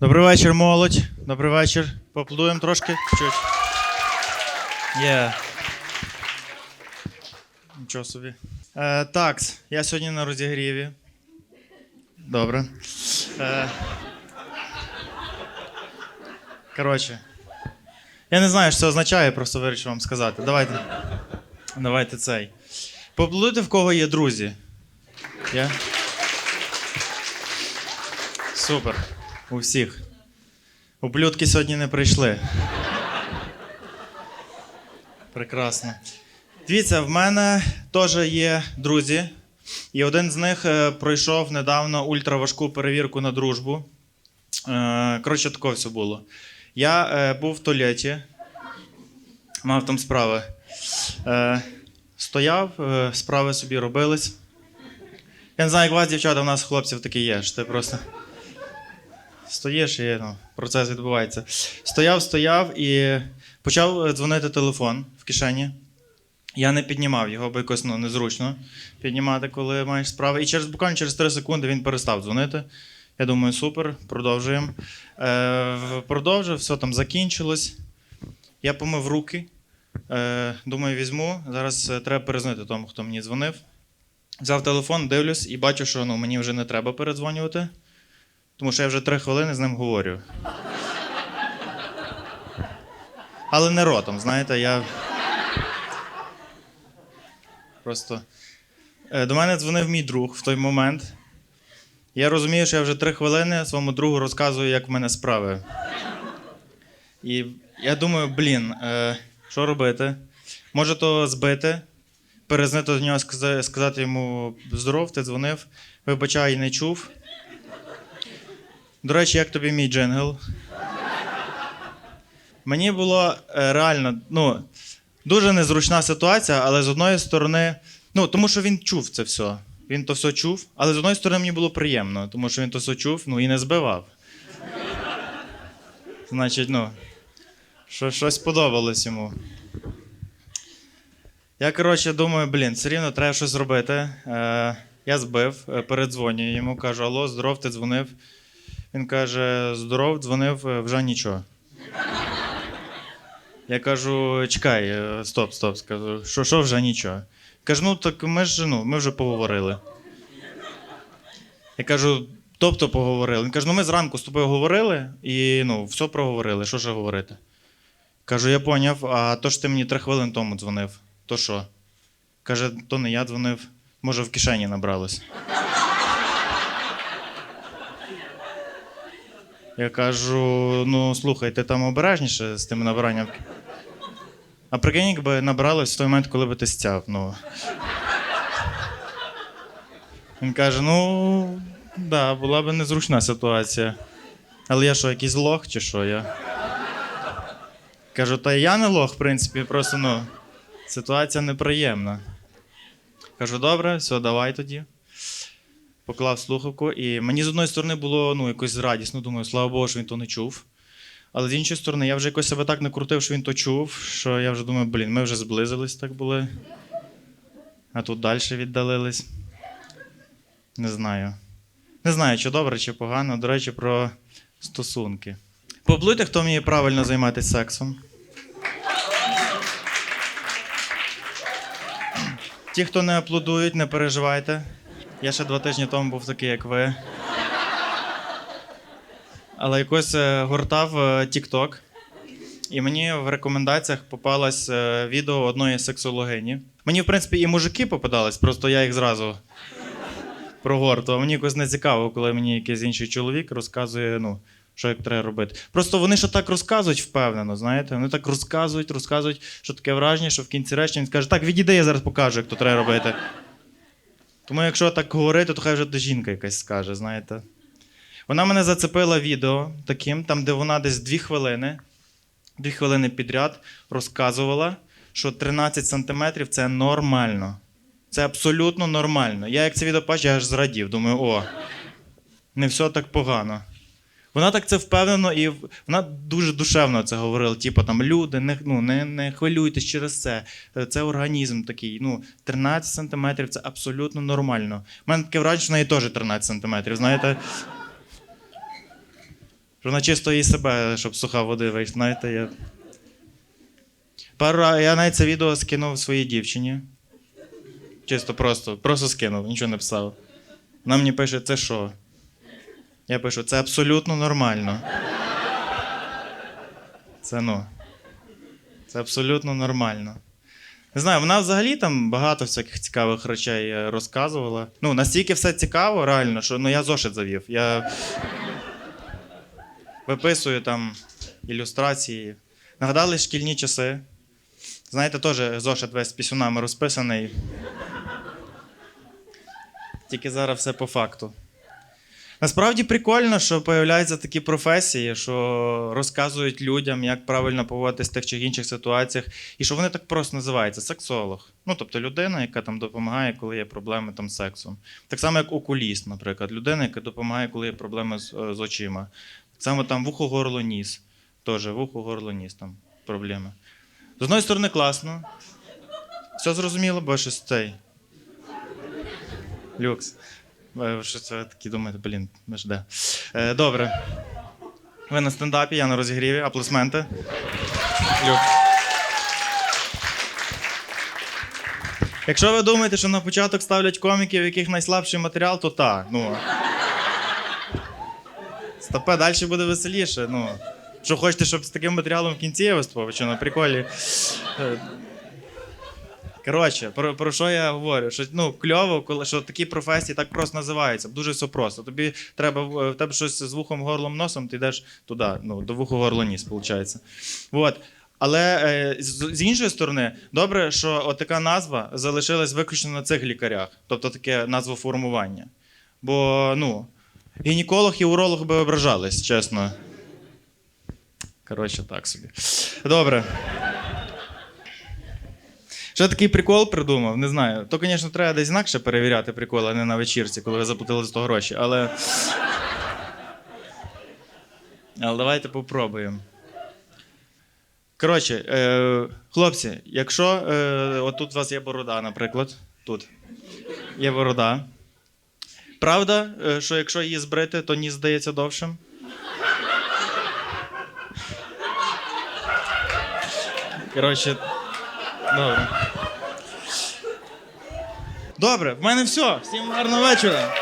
Добрий вечір, молодь. Добрий вечір. Поаплодуємо трошки. Чуть. Є. Нічого собі. Е, так, я сьогодні на розігріві. Добре. Е, коротше. Я не знаю, що це означає, просто вирішив вам сказати. Давайте. Давайте цей. Поаплодуйте, в кого є друзі. Є? Супер. У всіх. Ублюдки сьогодні не прийшли. Прекрасно. Дивіться, в мене теж є друзі, і один з них е, пройшов недавно ультраважку перевірку на дружбу. Е, коротше, таке все було. Я е, був в туалеті, мав там справи. Стояв, справи собі робились. Я не знаю, як у вас, дівчата, у нас хлопців такі є, що ти просто. Стоїш і ну, процес відбувається. Стояв, стояв і почав е, дзвонити телефон в кишені. Я не піднімав його, бо якось ну, незручно піднімати, коли маєш справи. І через буквально через 3 секунди він перестав дзвонити. Я думаю, супер, продовжуємо. Е, продовжив, все там закінчилось. Я помив руки. Е, думаю, візьму. Зараз е, треба перезвонити тому, хто мені дзвонив. Взяв телефон, дивлюсь і бачу, що ну, мені вже не треба передзвонювати. Тому що я вже три хвилини з ним говорю. Але не ротом, знаєте, я. Просто. Е, До мене дзвонив мій друг в той момент. Я розумію, що я вже три хвилини своєму другу розказую, як в мене справи. І я думаю, блін, е, що робити? Може, то збити, перезнити до нього, сказа- сказати йому здоров, ти дзвонив, вибачай, не чув. До речі, як тобі мій джингл? Мені було е, реально, ну, дуже незручна ситуація, але з одної сторони, ну, тому що він чув це все. Він то все чув, але з одної сторони мені було приємно, тому що він то все чув, ну і не збивав. Значить, ну, що, щось подобалось йому. Я, коротше, думаю, блін, все рівно треба щось робити. Е, я збив, е, передзвонюю йому, кажу: Алло, здоров, ти дзвонив. Він каже: здоров, дзвонив, е, вже нічого. Я кажу: чекай, е, стоп, стоп, скажу, що, що вже нічого. Кажу, ну так ми ж ну, ми вже поговорили. Я кажу, тобто поговорили. Він каже, ну ми зранку з тобою говорили і ну, все проговорили. Що ж говорити? Кажу, я поняв, а то ж ти мені три хвилини тому дзвонив. То що? Каже, то не я дзвонив, може в кишені набралось. Я кажу: ну слухай, ти там обережніше з тим набиранням. А прикинь, якби набралось в той момент, коли би ти стяв. Ну. Він каже: ну, да, була б незручна ситуація. Але я що, якийсь лох чи що? Я... Кажу, та я не лох, в принципі, просто ну, ситуація неприємна. Кажу, добре, все, давай тоді. Поклав слухавку, і мені з одної сторони було ну, якось радісно, думаю, слава Богу, що він то не чув. Але з іншої сторони, я вже якось себе так накрутив, що він то чув, що я вже думаю, блін, ми вже зблизились так були. А тут далі віддалились. Не знаю. Не знаю, чи добре, чи погано. До речі, про стосунки. Поблуйте, хто вміє правильно займатися сексом. Ті, хто не аплодують, не переживайте. Я ще два тижні тому був такий, як ви. Але якось е, гортав е, TikTok, і мені в рекомендаціях попалось е, відео одної сексологині. Мені, в принципі, і мужики попадались, просто я їх зразу прогортував. Мені якось не цікаво, коли мені якийсь інший чоловік розказує, ну, що як треба робити. Просто вони ще так розказують впевнено, знаєте. Вони так розказують, розказують, що таке враження, що в кінці речення він скаже, так, відійди, я зараз покажу, як то треба робити. Тому якщо так говорити, то хай вже до жінка якась скаже, знаєте. Вона мене зацепила відео таким, там, де вона десь дві хвилини, дві хвилини підряд розказувала, що 13 сантиметрів це нормально. Це абсолютно нормально. Я як це відео бачу, я аж зрадів. Думаю, о, не все так погано. Вона так це впевнено і вона дуже душевно це говорила. Типу там люди, не, ну, не, не хвилюйтесь через це. Е, Це організм такий. Ну, 13 сантиметрів це абсолютно нормально. У мене таке враження, що в неї теж 13 сантиметрів, знаєте. Вона чисто їй себе, щоб суха води вийшла. Знаєте, я. Пару я навіть це відео скинув своїй дівчині. Чисто просто, просто скинув, нічого не писав. Вона мені пише, це що? Я пишу, це абсолютно нормально. Це ну. Це абсолютно нормально. Не знаю, вона взагалі там багато всяких цікавих речей розказувала. Ну, настільки все цікаво, реально, що ну, я зошит завів. Я виписую там ілюстрації. Нагадали шкільні часи. Знаєте, теж зошит весь пісюнами розписаний. Тільки зараз все по факту. Насправді прикольно, що появляються такі професії, що розказують людям, як правильно поводитись в тих чи інших ситуаціях, і що вони так просто називаються сексолог. Ну, тобто людина, яка там допомагає, коли є проблеми там з сексом. Так само, як окуліст, наприклад, людина, яка допомагає, коли є проблеми з, з очима. Так само там вухо, горло, ніс. Теж вухо, горло, ніс там проблеми. З одної сторони, класно. Все зрозуміло, бо щось цей. Люкс. Ви щось ви такі думаєте, блін, ми ж де. Е, добре. Ви на стендапі, я на розігріві, аплодисменти. Якщо ви думаєте, що на початок ставлять коміків, яких найслабший матеріал, то так. Ну. Стопе, далі буде веселіше. Ну. Що хочете, щоб з таким матеріалом в кінці я виступав, чи на приколі. Е, Коротше, про, про що я говорю? Що ну, кльово, коли що такі професії так просто називаються. Дуже все просто. Тобі треба в в тебе щось з вухом, горлом, носом, ти йдеш туди, ну, до вуху, горло, ніс, виходить. Вот. Але е, з, іншої сторони, добре, що от така назва залишилась виключно на цих лікарях, тобто таке назва-формування. Бо ну, гінеколог і уролог би ображались, чесно. Коротше, так собі. Добре. Ще такий прикол придумав, не знаю. То, звісно, треба десь інакше перевіряти прикол, а не на вечірці, коли ви заплатили за то гроші. Але. Але давайте попробуємо. Коротше, е, хлопці, якщо е, отут у вас є борода, наприклад, тут є борода. Правда, е, що якщо її збрити, то ніс здається довшим? Коротше, добре. Добре, в мене все. Всім гарного вечора.